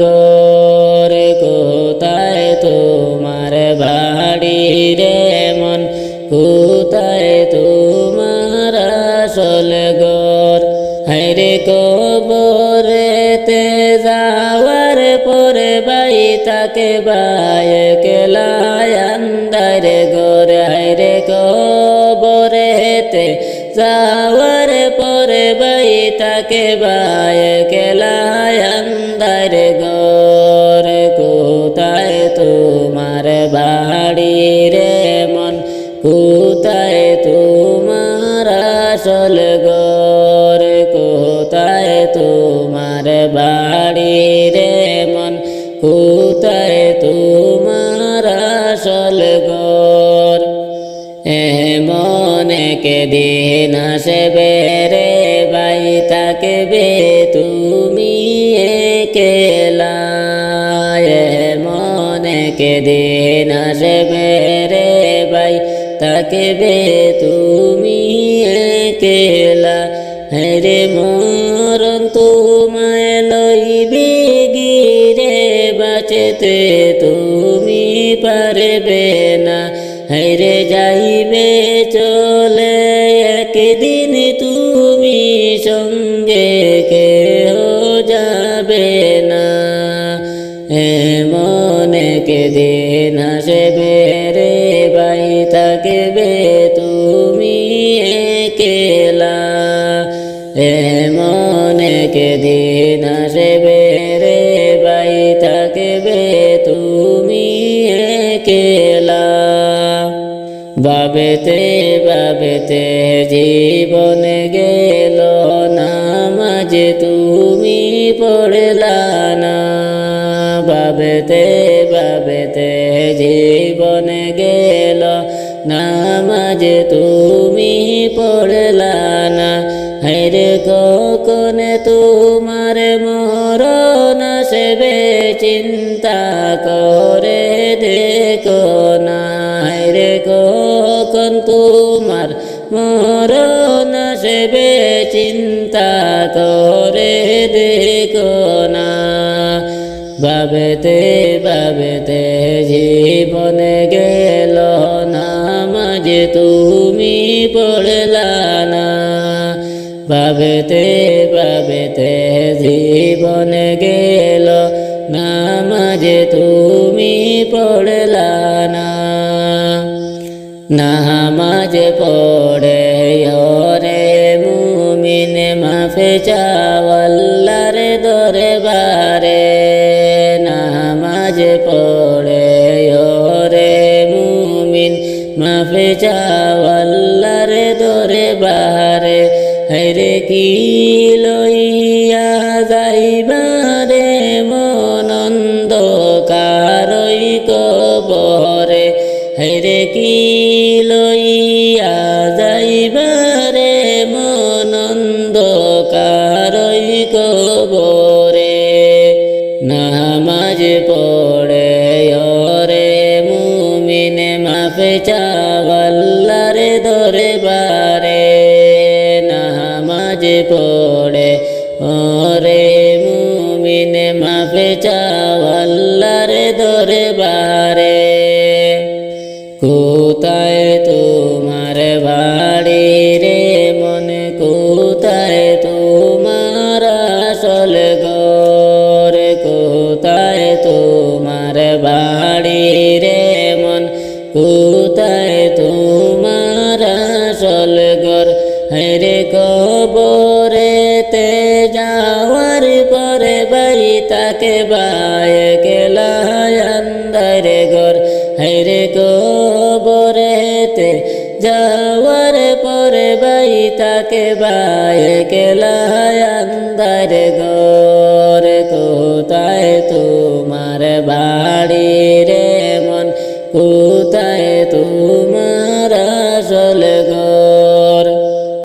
গোরে, কোথায় তোমার বাড়ি রে মন? কোথায় তোমার আসল গোর হাইরে কবরেতে যাওয়ার পরে বাই তাকে বাই কেলায় আন্দারে গোর হাইরে কবরেতে যাওয়ার পরে বাই তাকে বাই কেলায় আন্দার গর কোথায় তোমার বাড়ি রে মন কোথায় তোমার আসল গর কোথায় তোমার বাড়ি রে মন কোথায় তোমার আসল গর এমন কে দিন আসবে রে বাই থাকবে তুমি দিন আসবে রে বাই থাকবে তুমি একেলা। রে মরণ তোমায় লইবে গিরে বাঁচতে তুমি পারবে না। হেরে যাইবে চলে একদিন তুমি, সঙ্গে কেহ যাবে না। হে এমন কে দিন আসবে রে বাই থাকবে তুমি একেলা। এমন কে দিন আসবে রে বাই থাকবে তুমি একেলা। বাবেতে বাবেতে জীবন গেল না নামাজ তুমি পড়লা না। বাবেতে বাবেতে জীবন গেল, নামাজ তুমি পড়লা না। হেরে কখন তোমার মরণ সেবে চিন্তা করে দেখো না। রে কখন তোমার মরণ সেবে চিন্তা করে দেখো বাবেতে বাবেতে জীবন গেল নামাজ তুমি পড়লা না। বাবেতে বাবেতে জীবন গেল নামাজ তুমি পড়লা না। নামাজ পড়ে রে মুমিন মাফে চাওয়াল্লার মাফে চাওয়াল্লার দরবারে হরে কি লইয়া যাইবারে? মনন্দ কারই কবরে হরে কি লইয়া যাইবারে? মনন্দ কারই কবরে। চাওয়াল্লারে দরবারে নামাজ পড়ে। ওরে মুমিন, মাফে চাওয়াল্লারে দরবারে। কোথায় তোমার বাড়ি রে মন? কোথায় তোমার আসল গর কোথায় তোমার বাড়ি রে মন? কোথায় তোমার হরে কবরেতে যাওয়ার পরে বাই তাকে বায় গেলা আন্দার ঘর। হরে কবরেতে যাওয়ার পরে বাই তাকে বায় গেলা আন্দার ঘর। কোথায় তোমার বাড়ি রে মন? কোথায় তোমার